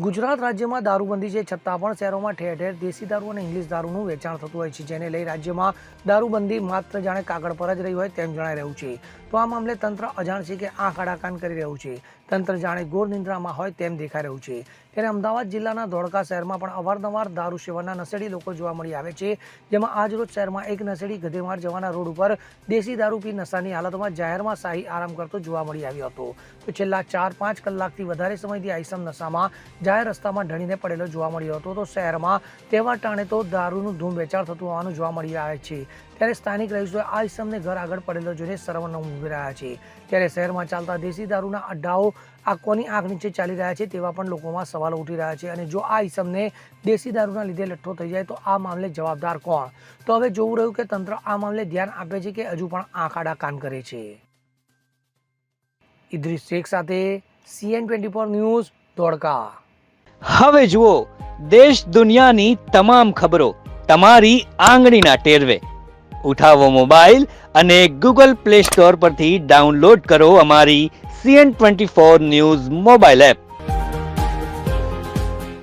ગુજરાત રાજ્યમાં દારૂબંધી છે, છતાં પણ શહેરોમાં ઠેર ઠેર દેશી દારૂ અને ઇંગ્લિશ દારૂનું વેચાણ થતું હોય છે, જેને લઈ રાજ્યમાં દારૂબંધી માત્ર જાણે કાગળ પર જ રહી હોય તેમ જણાઈ રહ્યું છે. તો આ મામલે તંત્ર અજાણ છે કે આંખ આડાકાન કરી રહ્યું છે. તંત્ર જાણે ગોર નિંદ્રામાં હોય તેમ દેખાઈ રહ્યું છે. ત્યારે અમદાવાદ જિલ્લાના ધોળકા શહેરમાં પણ અવારનવાર દારૂ સેવનના નશેડી લોકો જોવા મળી આવે છે, જેમાં આજ રોજ શહેરમાં એક નશેડી ગધેમાર જવાના રોડ ઉપર દેશી દારૂ પી નશાની હાલતમાં જાહેરમાં શાહી આરામ કરતો જોવા મળી આવ્યો હતો. તો છેલ્લા ચાર પાંચ કલાકથી વધારે સમયથી આઈસમ નશામાં જાહેર રસ્તામાં ઢળીને પડેલો જોવા મળ્યો હતો. તો શહેરમાં તહેવાર ટાણે તો દારૂનું ધૂમ વેચાણ થતું હોવાનું જોવા મળી આવે છે. ત્યારે સ્થાનિક રહીશોએ આ ઈસમને ઘર આગળ પડેલો જોઈને સર્વન ઊભી રહ્યા છે. ત્યારે શહેરમાં ચાલતા દેશી દારૂના અડ્ડાઓ આ કોની આંખ નીચે ચાલી રહ્યા છે તેવા પણ લોકોમાં સવાલો ઉઠી રહ્યા છે અને જો આ ઈસમને દેશી દારૂના લીધે લઠ્ઠો થઈ જાય તો આ મામલે જવાબદાર કોણ? તો હવે જોવું રહ્યું કે તંત્ર આ મામલે ધ્યાન આપે છે કે હજુ પણ આંખાડા કાન કરે છે. ઇદ્રિસ શેખ સાથે CN twenty four news Dholka. હવે જુઓ, દેશ દુનિયાની તમામ ખબરો તમારી આંગળીના ટેરવે. ઉઠાવો મોબાઈલ અને ગૂગલ પ્લે સ્ટોર પરથી ડાઉનલોડ કરો અમારી CN twenty four news mobile app.